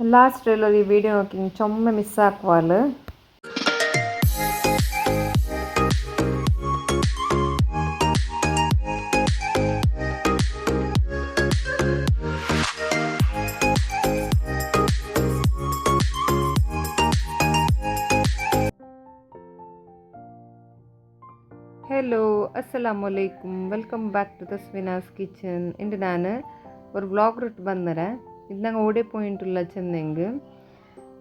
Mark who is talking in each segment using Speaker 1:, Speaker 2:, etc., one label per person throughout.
Speaker 1: ಲಾಸ್ಟಲ್ಲೂ ಈ ವಿಡಿಯೋ ನೋಡ್ತೀನಿ ಚೊಮ್ಮೆ miss ಹಾಕುವಾಳು hello അസ്സലാമു അലൈക്കും welcome back to Tasmina's kitchen എന്റെ ഞാൻ ഒരു വ്ളോഗ് ഇട്ട് വന്നേരാ. ಇದು ಓಡೇ ಪಾಯಿಂಟುಲ್ಲ ಚೆನ್ನಂಗೆ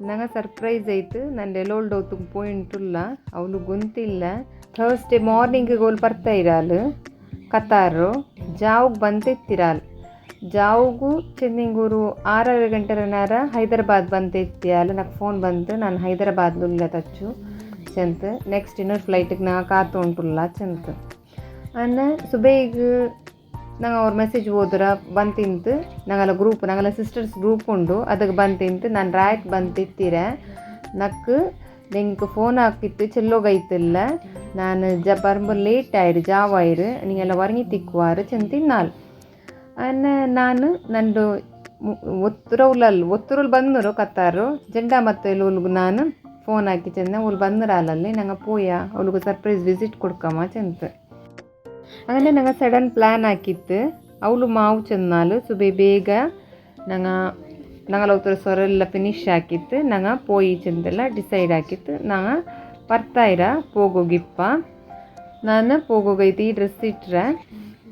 Speaker 1: ನಂಗೆ ಸರ್ಪ್ರೈಸ್ ಆಯಿತು ನನ್ನ ಎಲ್ಲೋಲ್ಡ್ ಹೊತ್ತಿಗೆ ಪೋಯಿಂಟುಲ್ಲ ಅವಳು ಗೊತ್ತಿಲ್ಲ ಥರ್ಸ್ಡೇ ಮಾರ್ನಿಂಗಿಗೆ ಅವ್ಳು ಬರ್ತಾ ಇರಾಲು ಕತಾರು ಜಾವ್ಗೆ ಬಂತೆತ್ತಿರಾಲ್ ಜಾವ್ಗೂ ಚೆನ್ನಿಂಗೂರು ಆರರ ಗಂಟೆ ನಾರ ಹೈದರಾಬಾದ್ ಬಂತೆತ್ತಿಯಾಲು నాకు ಫೋನ್ ಬಂತು ನಾನು ಹೈದರಾಬಾದ್ಲುಲ್ಲ ತಚ್ಚು ಚೆಂತ ನೆಕ್ಸ್ಟ್ ಇನ್ನೊಂದು ಫ್ಲೈಟಿಗೆ ನಾ ಕಾತು ಉಂಟುಲ್ಲ ಚೆಂತ ಅನ್ನ ಸುಬೇಗ್ ನಂಗೆ ಅವ್ರ ಮೆಸೇಜ್ ಹೋದ್ರ ತಿಂತು. ನಂಗೆಲ್ಲ ಗ್ರೂಪ್ ನಂಗೆಲ್ಲ ಸಿಸ್ಟರ್ಸ್ ಗ್ರೂಪ್ ಉಂಡು. ಅದಕ್ಕೆ ಬಂತಿಂತು ನಾನು ರಾಯಕ್ ಬಂತಿತ್ತೀರ ನಕ್ಕು ನಿಂಗೆ ಫೋನ್ ಹಾಕಿತ್ತು. ಚೆಲ್ಲೋಗೈತಿಲ್ಲ ನಾನು ಜ ಬರುമ്പോ ಲೇಟ್ ಆಯ್ರು, ಜಾವ ಆಯ್ರು. ನೀಗೆಲ್ಲ ಹೊರಗಿ ತಿಕ್ಕುವಾರು ಚೆಂತಿನ್ನಾಲ್ ಅನ್ನ ನಾನು ನಂದು ಒತ್ತುರೌಲಲ್ಲಿ ಒತ್ತುರಲ್ಲಿ ಬಂದರು ಕತ್ತಾರು. ಜೆಂಡಾ ಮತ್ತು ಎಲ್ಲಿ ನಾನು ಫೋನ್ ಹಾಕಿ ಚೆಂದ. ಅವ್ಳು ಬಂದರಾಲಲ್ಲಿ ನಂಗೆ ಪೋಯ. ಅವ್ಳಿಗೆ ಸರ್ಪ್ರೈಸ್ ವಿಸಿಟ್ ಕೊಡ್ಕಮ್ಮ ಚೆಂತ ಆಮೇಲೆ ನಂಗೆ ಸಡನ್ ಪ್ಲ್ಯಾನ್ ಹಾಕಿತ್ತು ಅವಳು ಮಾವು ಚಂದಾಲು ಸುಬೆ ಬೇಗ ನಂಗೆ ನಂಗೆ ಅವತ್ತರ ಸೊರೆಲ್ಲ ಫಿನಿಶ್ ಹಾಕಿತ್ತು ನಂಗೆ ಪೋಯಿ ಚಂದೆಲ್ಲ ಡಿಸೈಡ್ ಹಾಕಿತ್ತು ನಂಗೆ ಬರ್ತಾಯಿರ ಪೋಗೋಗಿಪ್ಪ ನಾನು ಪೋಗೋಗೈತಿ ಈ ಡ್ರೆಸ್ ಇಟ್ಟರೆ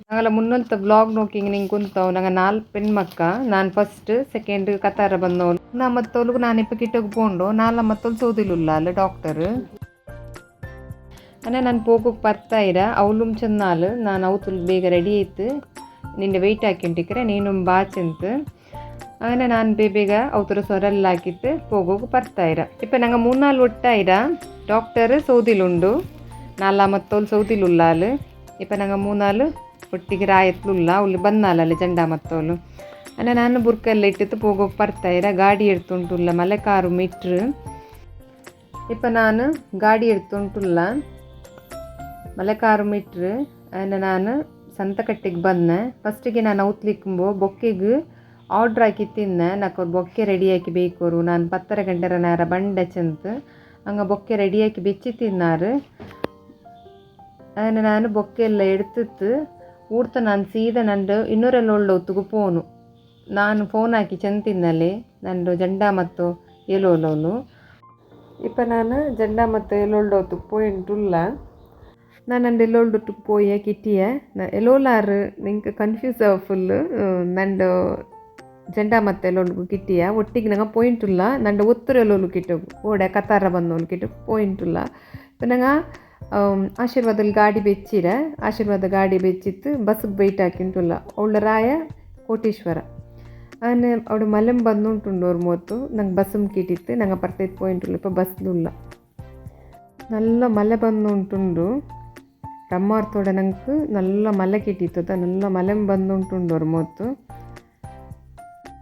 Speaker 1: நாங்கள் முன்னொழுத்த விளாக் நோக்கிங்க நீங்கள் குந்தோம் நாங்கள் நாலு பெண் மக்கா நான் ஃபஸ்ட்டு செகண்டு கத்தார பந்தோம் நான் மத்தோளுக்கு நான் இப்போ கிட்டக்கு போண்டோம் நாலு மத்தோல் சோதிலுள்ளாள் டாக்டரு അങ്ങനെ ನಾನು ಹೋಗೋಕೆ ಬರ್ತಾ ಇರ ಅವಳು ಚೆನ್ನಾಲು ನಾನು ಅವತ್ತು ಬೇಗ ರೆಡಿ ಆಯ್ತು ನಿನ್ನೆ ವೆಯ್ಟ್ ಹಾಕಿಂಟಿಕ್ರೆ ನೀನು ಬಾಚಂತ അങ്ങനെ ನಾನು ಬೇ ಬೇಗ ಅವತರ ಸೊರೆಲ್ಲ ಹಾಕಿತ್ತು ಹೋಗೋಕೆ ಬರ್ತಾ ಇರ ಇಪ್ಪ ನಂಗೆ ಮೂರ್ನಾಲು ಒಟ್ಟಾಯಿರ ಡಾಕ್ಟರ್ ಸೌದಿಲುಂಡು ನಾಲ್ನಮ್ಮತ್ತೋಲ್ ಸೌದಿಲುಲ್ಲಾಲು ಇಪ್ಪ ನಂಗೆ ಮೂರ್ನಾಲು ಒಟ್ಟಿಗೆ ರಾಯತ್ಲುಲ್ಲ ಅವಳು ಬಂದಾಲಲ್ಲಿ ಜಂಡ ಮತ್ತವಳು ಅನ್ನ ನಾನು ಬುರ್ಕೆಲ್ಲ ಇಟ್ಟಿತ್ತು ಹೋಗೋಕೆ ಬರ್ತಾ ಇರ ಗಾಡಿ ಎಡ್ತುಂಟುಲ್ಲ ಮಲೆ ಕಾರು ಮೀಟ್ರ್ ಇಪ್ಪ ಮಲೆಕಾರುಮಿಟ್ರು ಆ್ಯಂಡ್ ನಾನು ಸಂತಕಟ್ಟಿಗೆ ಬಂದೆ ಫಸ್ಟಿಗೆ ನಾನು ಅವತ್ಲಿಕ್ಕಂಬೋ ಬೊಕ್ಕೆಗೆ ಆರ್ಡ್ರ್ ಹಾಕಿ ತಿನ್ನೆ ನಾಕೋರು ಬೊಕ್ಕೆ ರೆಡಿ ಹಾಕಿ ಬೇಕೋರು. ನಾನು ಪತ್ತರ ಗಂಟೆರ ನಾರ ಬಂಡೆ ಚಂತ ಹಂಗೆ ಬೊಕ್ಕೆ ರೆಡಿಯಾಕಿ ಬೆಚ್ಚಿ ತಿನ್ನಾರು ಅದನ್ನು ನಾನು ಬೊಕ್ಕೆಲ್ಲ ಎಡ್ತಿತ್ತು. ಊಡ್ತ ನಾನು ಸೀದಾ ನಂದು ಇನ್ನೂರೆಲ್ಲ ಒಳ್ಳೊತ್ತಿಗೂ ಫೋನು ನಾನು ಫೋನ್ ಹಾಕಿ ಚಂತಿನಲ್ಲಿ ನಂದು ಜಂಡ ಮತ್ತು ಎಲೋಲೋನು ಇಪ್ಪ ನಾನು ಜಂಡ ಮತ್ತು ಎಲೋಲ್ಡೋತ್ತು ಪೋಯಿಂಟ್ ಉಲ್ಲ ನಾನಂದು ಎಲ್ಲೊಳ್ದು ಪೋಯೆ ಕಿಟ್ಟಿಯೆ ಎಲ್ಲೋಲಾರ್ ನಿಂಗೆ ಕನ್ಫ್ಯೂಸ್ ಆವ ಫುಲ್ ನಂದು ಜೆಂಡಾ ಮತ್ತೆ ಎಲ್ಲೊಂದು ಕಿಟ್ಟಿಯ ಒಟ್ಟಿಗೆ ನಂಗೆ ಪಾಯಿಂಟ್ ಇಲ್ಲ ನಂದು ಒತ್ತರು ಎಲ್ಲೋಲು ಕಿಟ್ಟೋಗು ಓಡೆ ಕತಾರ ಬಂದೋಲು ಕಿಟ್ಟೋಗು ಪಾಯಿಂಟ್ ಇಲ್ಲ ಇപ്പം ನಂಗೆ ಆಶೀರ್ವಾದಲ್ಲಿ ಗಾಡಿ ಬೆಚ್ಚಿರ ಆಶೀರ್ವಾದ ಗಾಡಿ ಬೆಚ್ಚಿತ್ತು ಬಸ್ಗೆ ಬೈಟ್ ಹಾಕಿಂಟುಲ್ಲ ಅವಳ ರಾಯ ಕೋಟೀಶ್ವರ ಆನೆ ಅವಳು ಮಲಂ ಬಂದುಂಟುಂಡು ಅವ್ರ ಮೂವತ್ತು ನಂಗೆ ಬಸ್ಸಮ್ ಕಿಟ್ಟಿತ್ತು ನಂಗೆ ಪರ್ತೈದು ಪಾಯಿಂಟ್ ಇಲ್ಲ ಇಪ್ಪ ಬಸ್ಲು ಇಲ್ಲ നല്ല മല വന്നുകൊണ്ടുണ്ട് ರಮ್ಮಾರ್ತೋಡೆ ನಂಗೆ നല്ല ಮಲ ಕಿಟ್ಟಿತ್ತು നല്ല ಮಲಂ ಬಂದುಂಟುಂಡು ಅವ್ರ ಮೊತ್ತು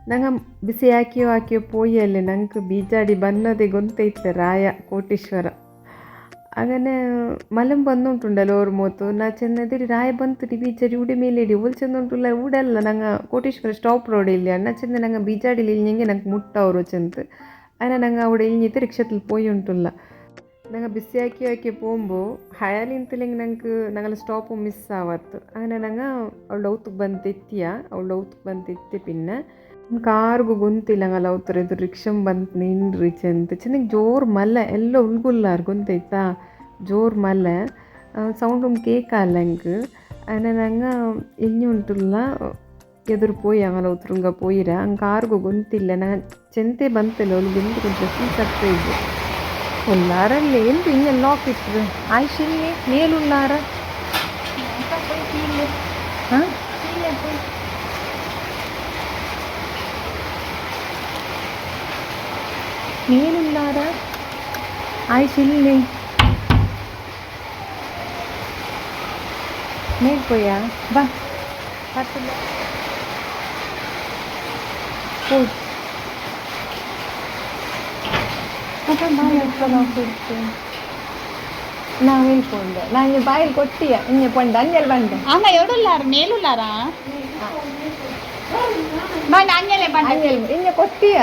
Speaker 1: ನಂಗೆ ಬಿಸಿ ಹಾಕಿಯೋ ಹಾಕಿಯೋ പോയി ಅಲ್ಲಿ ನಂಗೆ ಬೀಜಾಡಿ ಬನ್ನದೆ ಗೊತ್ತೈತೆ ರಾಯ ಕೋಟೀಶ್ವರ അങ്ങനെ മലം വന്നുകൊണ്ടുണ്ടല്ലോ ഓർമ്മത്ത് നാ ചെന്നതിരി രായ ಬಂತು ಬೀಜಾಡಿ ಉಡಿ ಮೇಲೇಡಿ ಉಲ್ ಚೆಂದುಂಟುಲ್ಲ ಉಡಲ್ಲ ನಂಗೆ ಕೋಟೇಶ್ವರ ಸ್ಟಾಪ್ ರೋಡ್ ಇಲ್ಲ ಅಣ್ಣ ಚೆಂದ ನಂಗೆ ಬೀಜಾಡಿಲಿ ಇಲ್ಲಿಂಗೆ ನಂಗೆ ಮುಟ್ಟವರು ಚೆಂತ അങ്ങനെ ನಂಗೆ അവിടെ ഇഞ്ഞിട്ട് റിക്ഷത്തിൽ പോയി ഉണ്ടുള്ള ನಂಗೆ ಬಿಸಿಯಾಕಿ ಆಕಿ ಪೋಂಬು ಹಯಾಲಿಂತಲಿಂಗೆ ನಂಗೆ, ನಂಗಲ್ಲಿ ಸ್ಟಾಪು ಮಿಸ್ ಆವತ್ತು. അങ്ങനെ ನಂಗೆ ಅವಳು ಔತಕ್ಕೆ ಬಂತೆತ್ತಿಯ ಅವಳು ಔತಕ್ಕೆ ಬಂತೆತ್ತಿ ಪಿನ್ನೆ. ಕಾರ್ಗು ಗೊಂತಿಲ್ಲ ನಂಗೆ ಅವತ್ತರ ಇದು ರಿಕ್ಷಮ್ ಬಂತು ನಿನ್ರಿ ಚೆಂತ ಚೆನ್ನಾಗಿ ಜೋರು ಮಲೆ ಎಲ್ಲ ಉಳ್ಗುಲ್ಲಾರ್ ಗೊತ್ತಾಯ್ತಾ ಜೋರು ಮಲೆ ಸೌಂಡ್ ಒಂದು ಕೇಕಲ್ಲ ನಂಗೆ. അങ്ങനെ ഞങ്ങൾ ഇഞ്ഞുണ്ടുള്ള ಎದುರು ಪೋಯಿ ಆಮೇಲೆ ಉತ್ರುಂಗ ಪೋಯಿರ. ಕಾರ್ ಗು ಗೊಂತಿಲ್ಲ. ನಾನು ಚೆಂತೆ ಬಂತಿಲ್ಲ ಅವ್ಳು ಗೆಂದು ಡ್ರೆಸ್ಸಿಂಗ್ ತಪ್ಪಿದ್ದೆ ಸರ್ಪ್ರೈಸ್ ಉಲ್ಲಾರಲ್ಲಿ ಎಂತ ಹಿಂಗೆ ಲಾಕ್ ಇಟ್ಟರು ಆಯ್ಶಿಲ್ಲಿ ಮೇಲುಲ್ಲಾರ ಹಾಂ ಮೇಲುಲ್ಲಾರ ಅದ ಬಾಯಿ ಹಾಕೊಂಡು ಹೋಗ್ತಿರ್ತೀನಿ நான் வீல் போண்டேன் நான் இங்கே பாயில் கொட்டிய? இங்கே போண்டேன் அஞ்சல் பண்ணேன்
Speaker 2: ஆனால் எவ்வளோ
Speaker 1: இல்லாரு மேலும் இல்லாரா அஞ்சலே பண்ண அஞ்சல்
Speaker 2: இங்கே கொட்டிய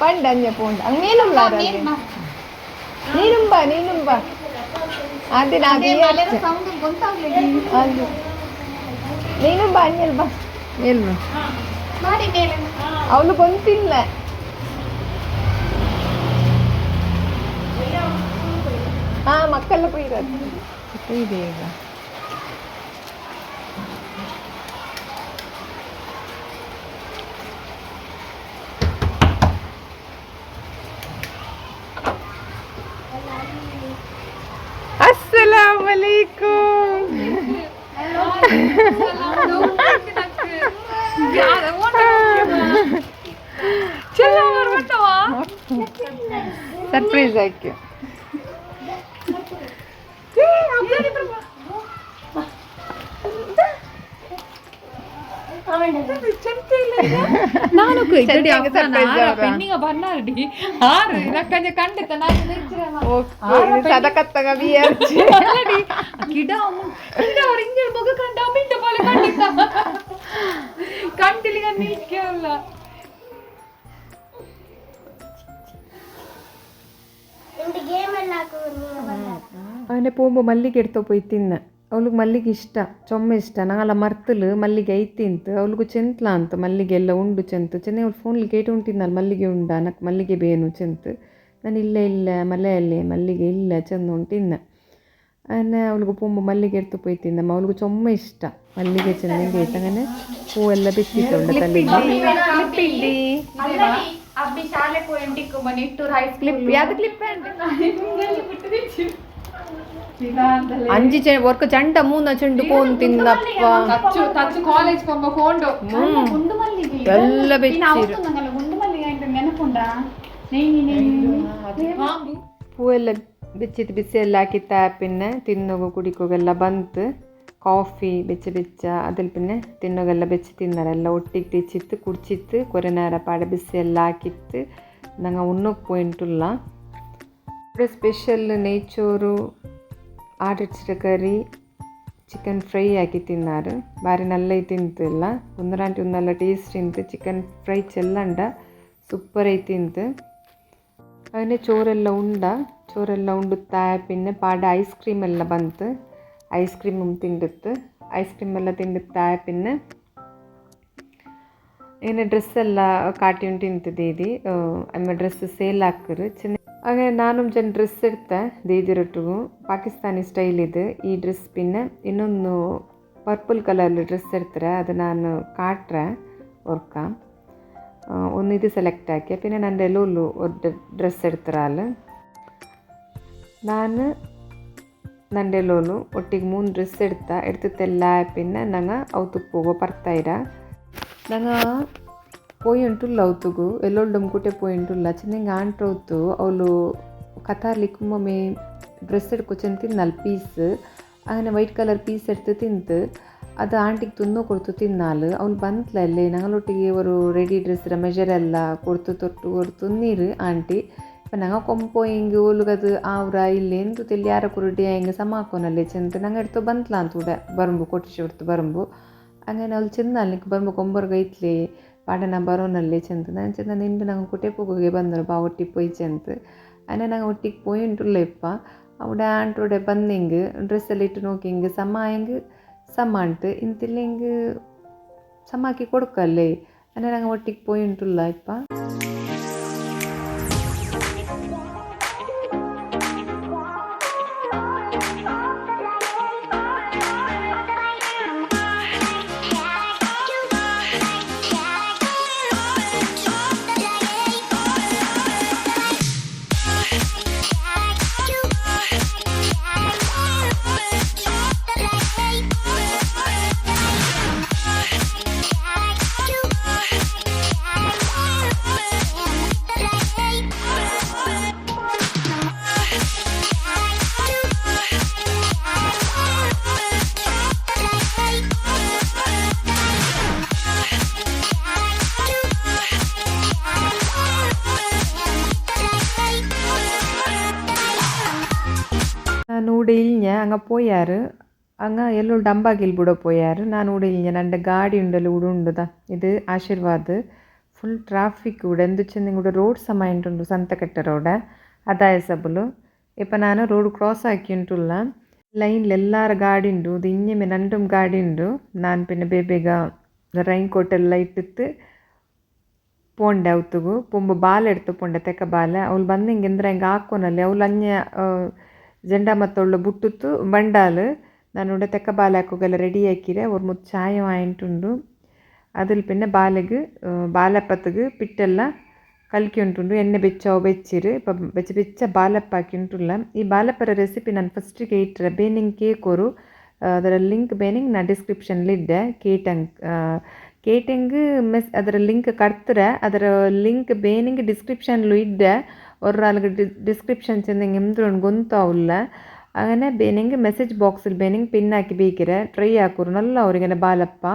Speaker 1: பண்டு அஞ்ச ನೀನು ಬಾ
Speaker 2: ಅನ್ಯಲ್ ಬಾ
Speaker 1: ಅವಳು ಬಂತಿಲ್ಲ ಹಾ ಮಕ್ಕಳು போயிடாது ಇದೆ ಈಗ ಅಸ್ಸಲಾಮು ಅಲೈಕುಮ್ ಸರ್ಪ್ರೈಸ್ ಆಯ್ಕೆ
Speaker 3: ನಾನು
Speaker 1: ಚಂಡಿ ಹಂಗೆ surprise ಆಗ.
Speaker 3: ಪೆಂಡಿಂಗ ಬನ್ನಾಡಿ ಆರು ನಕ್ಕಂಜ ಖಂಡಿತ ನಾನು
Speaker 1: ಸದಕತ್ತಗ ಬಿಯರ್ಚಿ
Speaker 3: ಗಿಡ ಅಮ್ಮ- ಗಿಡ ಅವ್ರ ಹಿಂಗೆ ಮಗ ಕಂಡ ಮಿಂಟ പോലെ ಖಂಡಿತ ಕಂಟಿಲಿಗ ನೀಕೆ ಅಲ್ಲ
Speaker 1: ಅವನೇ ಪೋಂಬು ಮಲ್ಲಿಗೆ ಎಡ್ತೋ ಪೋಯ್ ತಿನ್ನ ಅವಳಿಗೆ ಮಲ್ಲಿಗೆ ಇಷ್ಟ ಚೊಮ್ಮೆ ಇಷ್ಟ ನಂಗಲ್ಲ ಮರ್ತಲು ಮಲ್ಲಿಗೆ ಐತಿಂತು ಅವಳಿಗೂ ಚೆಂತ್ಲ ಅಂತ ಮಲ್ಲಿಗೆ ಎಲ್ಲ ಉಂಡು ಚೆಂತು ಚೆನ್ನೆ ಅವಳು ಫೋನಲ್ಲಿ ಕೇಟು ಉಂಟಿದ್ನಲ್ಲ ಮಲ್ಲಿಗೆ ಉಂಡ ನಕ್ ಮಲ್ಲಿಗೆ ಬೇನು ಚೆಂತು ನಾನು ಇಲ್ಲ ಇಲ್ಲ ಮಲೆಯಲ್ಲಿ ಮಲ್ಲಿಗೆ ಇಲ್ಲ ಚೆಂದ ಉಂಟಿನ್ನ ಅನ್ನ ಅವಳಿಗೂ ಪೊಂಬು ಮಲ್ಲಿಗೆ ಎಡ್ತು ಪೋಯ್ ತಿಂದ ಅವಳಿಗೂ ಚೊಮ್ಮೆ ಇಷ್ಟ ಮಲ್ಲಿಗೆ ಚೆಂದಂಗೆ ಐತಂಗನೆ ಹೂವೆಲ್ಲ ಬಿತ್ತಿತ್ತು ಉಂಡ ತಲೆಗೆ
Speaker 2: ಅಬ್ಬಿ ಶಾಲೆ
Speaker 1: ಅಂಜಿ ಚೆ ಒರ್ಕ ಚಂಡ ಮೂನ ಚೆಂಡು ಕೋನ್ ತಿಂದಪ್ಪ ಎಲ್ಲ ಬೆಚ್ಚಿರು ಹೂವೆಲ್ಲ ಬೆಚ್ಚಿತ್ತು ಬಿಸಿ ಎಲ್ಲ ಹಾಕಿತ್ತ ಪಿನ್ನೆ ತಿನ್ನೋಗು ಕುಡಿಕೋಗೆಲ್ಲ ಬಂತು ಕಾಫಿ ಬೆಚ್ಚ ಬೆಚ್ಚ അതിൽ പിന്നെ തിന്നുകെല്ലാം വെച്ച് തിന്നറെല്ലാം ഒട്ടിട്ട് വെച്ചിട്ട് കുടിച്ചിട്ട് കുറേ നേരം പാടെ ബിസി എല്ലാം ആക്കിയിട്ട് ഞങ്ങൾ ഉണ്ണക്ക് പോയിട്ടുള്ള ഇവിടെ സ്പെഷ്യൽ നെയ്ച്ചോറ് ಆಡಿಸಿದ ಕರಿ ಚಿಕನ್ ಫ್ರೈ ಹಾಕಿ ತಿನ್ನಾರು ಬಾರಿ ನಲ್ಲ ತಿಂತಿಲ್ಲ ಒಂದರಾಂಟಿ ಒಂದಲ್ಲ ಟೇಸ್ಟ್ ತಿಂತು ಚಿಕನ್ ಫ್ರೈ ಚೆಲ್ಲಂಡ ಸೂಪರ್ ಐ ತಿಂತು അതിന് ചോറെല്ലാം ഉണ്ട ചോറെല്ലാം ഉണ്ട് തായ പിന്നെ പാട ഐസ് ക്രീം എല്ലാം ಬಂತು ಐಸ್ ಕ್ರೀಮ್ ತಿಂದಿತ್ತು ಐಸ್ ಕ್ರೀಮ್ ಎಲ್ಲ ತಿಂದಿತ್ತು ತಾಯ പിന്നെ ಇನ್ನು ಡ್ರೆಸ್ ಎಲ್ಲ ಕಾಟಿ ಉಂಟು ತಿಂತು ದೀದಿ ಅಮ್ಮ ಡ್ರೆಸ್ ಸೇಲ್ ಹಾಕರು ಚೆನ್ನ ಹಾಗೆ ನಾನು ಜನ ಡ್ರೆಸ್ ಇಡ್ತೆ ದೀದಿರೊಟ್ಟಿಗೂ ಪಾಕಿಸ್ತಾನಿ ಸ್ಟೈಲ್ ಇದು ಈ ಡ್ರೆಸ್ പിന്നെ ಇನ್ನೊಂದು ಪರ್ಪಲ್ ಕಲರ್ ಡ್ರೆಸ್ ಇಡ್ತಾರೆ ಅದು ನಾನು ಕಾಟ್ರೆ ಒರ್ಕ ഒന്ന് ഇത് സെലക്ട് ആക്കിയ പിന്നെ എൻ്റെ എല്ലോല്ലു ഒരു ഡ്രസ്സ് എടുത്തറാല് ನಾನು ನಂಡೆ ಲೋಲು ಒಟ್ಟಿಗೆ ಮೂರು ಡ್ರೆಸ್ ಎಡ್ತ ಎಡ್ತಿತ್ತೆಲ್ಲ ಪಿನ್ನ ನಂಗೆ ಅವತ್ತಕ್ಕೆ ಹೋಗೋ ಬರ್ತಾಯಿರ ನಂಗೆ ಪೋಯಿಂಟುಲ್ಲ ಅವತ್ತುಗು ಎಲ್ಲೊಳ್ಡೊಮ್ಕುಟೆ ಪೋಯಿಂಟುಲ್ಲ ಚೆನ್ನಾಗಿ ಆಂಟ್ರವ್ತು ಅವಳು ಕಥಾರ್ಲಿಕ್ಕುಮ್ಮೊಮ್ಮೆ ಡ್ರೆಸ್ ಎಡ್ಕೊಚ್ಚನ್ ತಿನ್ನಲ್ ಪೀಸ್ ಆಗನೆ ವೈಟ್ ಕಲರ್ ಪೀಸ್ ಎಡ್ತು എടുത്ത് ಅದು ಆಂಟಿಗೆ ತುಂಬ ಕೊಡ್ತು ತಿನ್ನಾಲ್ ಅವ್ನು ಬಂತ್ಲ ಬಂದ್ಲಲ್ಲಿ ನಂಗಲೊಟ್ಟಿಗೆ ಅವರು ರೆಡಿ ಡ್ರೆಸ್ ಮೆಜರ್ ಎಲ್ಲ ಕೊಡ್ತು ತೊಟ್ಟು ಅವ್ರು ತಿನ್ನೀರು ಆಂಟಿ ಇಪ್ಪ ನಂಗೆ ಕೊಂಪೋ ಹಿಂಗೆ ಒಲುಗದು ಆವ್ರ ಇಲ್ಲಿ ಎಂದು ತಿಳಿ ಯಾರ ಕುರುಡಿ ಹಿಂಗೆ ಸಮಾಕೋನಲ್ಲಿ ಚೆಂದ ನಂಗೆ ಎಡ್ತು ಬಂತ್ಲ ಅಂತ ಉಡ ಬರಂಬು ಕೊಟ್ಟಿಸಿ ಬಿಡ್ತು ಬರಂಬು ಹಂಗೆ ಅವ್ಳು ಚಿನ್ನ ಅಲ್ಲಿಗೆ ಬರಂಬು ಕೊಂಬರ್ಗೈತ್ಲಿ ಪಾಡನ ಬರೋನಲ್ಲಿ ಚೆಂತ ನಾನು ಚೆಂದ ನಿಂಡು ನಂಗೆ ಕುಟೆ ಪೋಗೋಗೆ ಬಂದರು ಬಾ ಒಟ್ಟಿಗೆ ಪೋಯ್ ಚೆಂತ അങ്ങനെ ನಂಗೆ ಒಟ್ಟಿಗೆ പോയി ഉണ്ടുള്ള ഇപ്പം അവിടെ ആണ്ടോടെ ಬಂದಿಂಗ್ ಡ್ರೆಸ್ ಎಲ್ಲ ಇಟ್ಟು ನೋಕಿಂಗ್ ಸಮ ಹೆಂಗೆ ಸಮ ಅಂಟು ಇಂತಿಲ್ಲಿಂಗ್ ಸಮಾಕಿ ಕೊಡ್ಕಲ್ಲೇ അങ്ങനെ ನಂಗೆ ಒಟ್ಟಿಗೆ പോയി ಉಂಟುಲ್ಲ ಅಂಗ ಪೋಯಾರು ಅಂಗ ಎಲ್ಲು ಡಂಬಾಗಿಲ್ ಬುಡ ಪೋಯಾರು ನಾನು ಉಡಿಲಿಂಜ ನಂಡ ಗಾಡಿ ಉಂಡಲು ಉಡುಂಡುದ ಇದು ಆಶೀರ್ವಾದ್ ಫುಲ್ ಟ್ರಾಫಿಕ್ ಉಡ ಎಂದುಚೆಂದು ಕೂಡ ರೋಡ್ ಸಮ ಎಂಟುಂಡು ಸಂತಕಟ್ಟ ರೋಡ ಅದಾಯ ಸಬಲು ಇಪ್ಪ ನಾನು ರೋಡ್ ಕ್ರಾಸ್ ಆಕಿ ಉಂಟುಲ್ಲ ಲೈನ್ಲ ಎಲ್ಲಾರ ಗಾಡಿ ಉಂಡು ಇದು ಇಂಜಮೆ ನಂಡುಮ್ ಗಾಡಿ ಉಂಡು ನಾನು ಪಿನ್ನ ಬೇಬೇಗ ರೈನ್ ಕೋಟ್ ಎಲ್ಲ ಇಟ್ಟಿತ್ತು போண்டே அவுத்துகு பொம்பு பால் எடுத்து போண்டே தெக்க பால் அவள் வந்து இங்கே எந்திரா எங்கள் ஆக்கோனல்லே அவள் அஞ்ச ಜೆಂಡ ಮತ್ತೊಳ್ಳು ಬುಟ್ಟುತು ಬಂಡಾಲ್ ನನ್ನುಂಡ ತೆಕ್ಕ ಬಾಲಾಕುಗಲ ರೆಡಿ ಆಕಿರೆ ಒರು ಮುತ್ತು ಚಾಯ್ ವಾಯಿಂಟುಂಡು ಅದುಲ್ ಪಿನ್ನೆ ಬಾಲೆಗ್ ಬಾಲಪ್ಪತ್ಗ್ ಪಿಟ್ಟೆಲ್ಲ ಕಲ್ಕಿಯುಂಟುಂಡು ಎಣ್ಣೆ ಬೆಚ್ಚವು ಬೆಚ್ಚಿರ್ ಇಪ್ಪ ಬೆಚ್ಚ ಬೆಚ್ಚ ಬಾಲಪ್ಪ ಆಕಿಂಟುಲ್ಲ ಈ ಬಾಲಪ್ಪರ ರೆಸಿಪಿ ನಾನು ಫಸ್ಟಿಗೆ ಇಟ್ಟರೆ ಬೇನಿಂಗ್ ಕೇಕೋರು ಅದರ ಲಿಂಕ್ ಬೇನಿಂಗ್ ನಾನು ಡಿಸ್ಕ್ರಿಪ್ಷನ್ಲಿಡ್ಡೆ ಕೇಟಂಗ್ ಕೇಟಿಂಗ್ ಮೆಸ್ ಅದರ ಲಿಂಕ್ ಕಟ್ತರೆ ಅದರ ಲಿಂಕ್ ಬೇನಿಂಗ್ ಡಿಸ್ಕ್ರಿಪ್ಷನ್ಲು ಇಡ್ಡೆ ಅವ್ರ ಡಿಸ್ಕ್ರಿಪ್ಷನ್ಸ್ ಇಂದ ನಿಮ್ದ್ರೊಂದು ಗೊಂತಾವಲ್ಲ അങ്ങനെ ബെനിങ് മെസ്സേജ് ബോക്സിൽ ബെനിങ് പിന്നാക്കി ബീക്കിരെ ട്രൈ ആക്കൂರು നല്ല ಅವ್ರಿಗೆನೆ ಬಾಲಪ್ಪ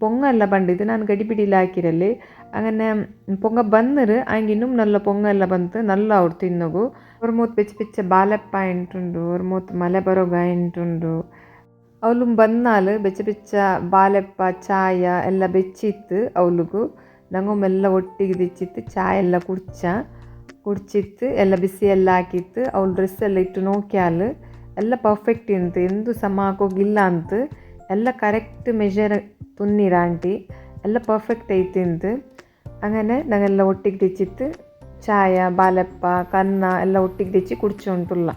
Speaker 1: ಪೊಂಗಲ್ಲ ಬಂದಿದ್ದು ನಾನು ಗಡಿಬಿಡಿಲಿ ಹಾಕಿರಲ್ಲಿ അങ്ങനെ പൊങ്ക ബന്നറ് ആങ്കി ഇന്നും നല്ല പൊങ്ങല്ല ബന്ത് നല്ല ಅವ್ರು ತಿನ್ನಗು ಅವ್ರ ಮೂತ್ ಪಿಚ್ಚ ಪಿಚ್ಚ ಬಾಲೆಪ್ಪ ಎಂಟುಂಡು ಅವ್ರ ಮೂತ್ ಮಲೆ ಬರೋಗ ಎಂಟುಂಡು ಅವಳು ಬಂದಾಲು ಬೆಚ್ಚ ಬೆಚ್ಚ ಬಾಲೆಪ್ಪ ಚಾಯ ಎಲ್ಲ ಬೆಚ್ಚಿತ್ತು ಅವಳಿಗೂ ನಂಗೊಮ್ಮೆಲ್ಲ ಒಟ್ಟಿಗೆ ಬೆಚ್ಚಿತ್ತು ಚಾಯ ಎಲ್ಲ ಕುಡ್ಚ ಕುಡ್ಚಿತ್ತು ಎಲ್ಲ ಬಿಸಿ ಎಲ್ಲ ಹಾಕಿತ್ತು ಅವಳು ಡ್ರೆಸ್ ಎಲ್ಲ ಇಟ್ಟು ನೋಕ್ಯಾಲು ಎಲ್ಲ ಪರ್ಫೆಕ್ಟ್ ಇಂತು ಎಂದು ಸಮ ಹಾಕೋಗಿಲ್ಲ ಅಂತ ಎಲ್ಲ ಕರೆಕ್ಟ್ ಮೆಷರ್ ತುನ್ನಿರ ಆಂಟಿ ಎಲ್ಲ ಪರ್ಫೆಕ್ಟ್ ಐತಿಂತು അങ്ങനെ ഞങ്ങളെല്ലാം ഒട്ടിക്ക് തെച്ചിട്ട് ചായ ബാലപ്പ കന്ന എല്ലാം ഒട്ടിക്ക് തെച്ച് കുടിച്ചോണ്ടുള്ള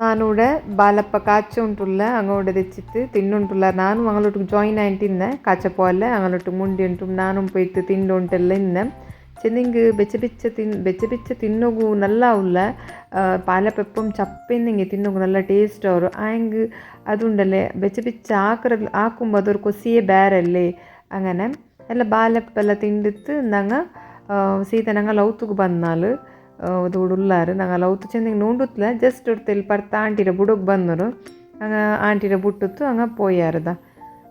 Speaker 1: നാനൂടെ ബാലപ്പ കാച്ചോണ്ടുള്ള അങ്ങോട്ട് തെച്ചിട്ട് തിന്നുണ്ടുള്ള നാനും അങ്ങോട്ട് ജോയിൻ ആയിട്ട് ഇന്നെ കാച്ചപ്പോലെ അങ്ങോട്ട് മുണ്ടിയിട്ടും നാനും പോയിട്ട് തിണ്ടോണ്ടെല്ലാം ഇന്നെ ಚೆನ್ನಿಂಗ್ ಬೆಚ್ಚ ಬಿಚ್ಚ ತಿನ್ ಬೆಚ್ಚ ಬಿಚ್ಚ ತಿನ್ನೋಗು ನಲ್ಲ ಉಲ್ಲ ಪಾಲಪೆಪ್ಪಂ ಚಪ್ಪೆನ್ನಿಂಗೆ ತಿನ್ನೋಗು ನಲ್ಲ ಟೇಸ್ಟ್ ಅವರು ಆಂಗ್ ಅದುಂಡಲೆ ಬೆಚ್ಚ ಬಿಚ್ಚ ಆಕರ ಆಕುಂಬ ಅದೊರು ಕೊಸಿಯೇ ಬೇರಲ್ಲೇ അങ്ങനെ നല്ല ബാലപ്പെല്ല തിണ്ടിത്ത് ഞങ്ങൾ സീത ഞങ്ങൾ ലൗത്തുക്ക് ബന്നാൽ ഇതോടുള്ളാറ് ഞങ്ങൾ ലൗത്ത് ചെന്നിങ് നോണ്ടുത്തില്ല ജസ്റ്റ് എടുത്തിൽ പർത്ത ആണ്ടിയുടെ ബുടക്ക് ബന്നൊരു അങ്ങ് ആണ്ടിയുടെ ബുട്ടത്തു അങ്ങ് പോയാറുതാ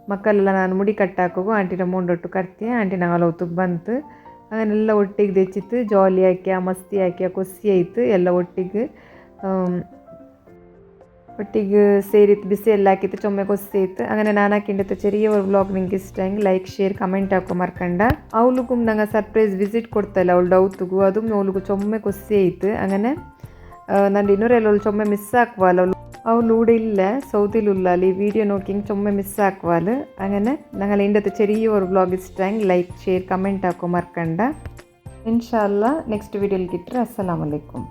Speaker 1: മക്കളെല്ലാം ನಾನು ಮುಡಿ ಕಟ್ಟಾಕೋಗು ಆಂಟಿನ ಮುಂಡೊಟ್ಟು ಕಟ್ತಿ ಆಂಟಿ ನಾವು ಲೌತುಗೆ ಬಂತು അങ്ങനെಲ್ಲ ഒട്ടിಗೆ ಮಸ್ತಿ ജോലിയാക്കിയ ಖುಷಿ ಆಯಿತು ಎಲ್ಲ ಒಟ್ಟಿಗೆ ಒಟ್ಟಿಗೆ ಸೇರಿತ್ತು ಬಿಸಿ ಎಲ್ಲ ಹಾಕಿತ್ತು ಚೊಮ್ಮೆ ಕೊಸಿತ್ತು ಹಂಗೆ ನಾನು ಹಾಕಿಂಡಿತ್ತು ಚೆರಿಯ ಅವ್ರ ಬ್ಲಾಗ್ ನಿಂಗೆ ಇಷ್ಟ ಲೈಕ್ ಶೇರ್ ಕಮೆಂಟ್ ಹಾಕೋ ಮರ್ಕಂಡ ಅವಳಿಗೂ ನಂಗೆ ಸರ್ಪ್ರೈಸ್ ವಿಸಿಟ್ ಕೊಡ್ತಲ್ಲ ಅವಳು ಡೌತ್ಗೂ ಅದು ಅವ್ಳಿಗೂ ಚೊಮ್ಮೆ ಖುಷಿ ಆಯಿತು അങ്ങനെ ನಾನು ಇನ್ನೊರೆಲ್ಲ ಅವಳು ಚೊಮ್ಮೆ ಮಿಸ್ ಹಾಕ್ವಲ್ಲ അവളുടെ ഇല്ല സൗദിയിലുള്ള ഈ വീഡിയോ നോക്കി ചുമ്മാ മിസ്സാക്കുവാൽ അങ്ങനെ ഞങ്ങൾ ഇന്നത്തെ ചെറിയൊരു വ്ളോഗ് ഇഷ്ടമെങ്കിൽ ലൈക്ക് ഷെയർ കമന്റ് ആക്കോ മറക്കണ്ട. ഇൻഷാല്ല നെക്സ്റ്റ് വീഡിയോയിൽ കിട്ടുക അസ്സാം വലൈക്കും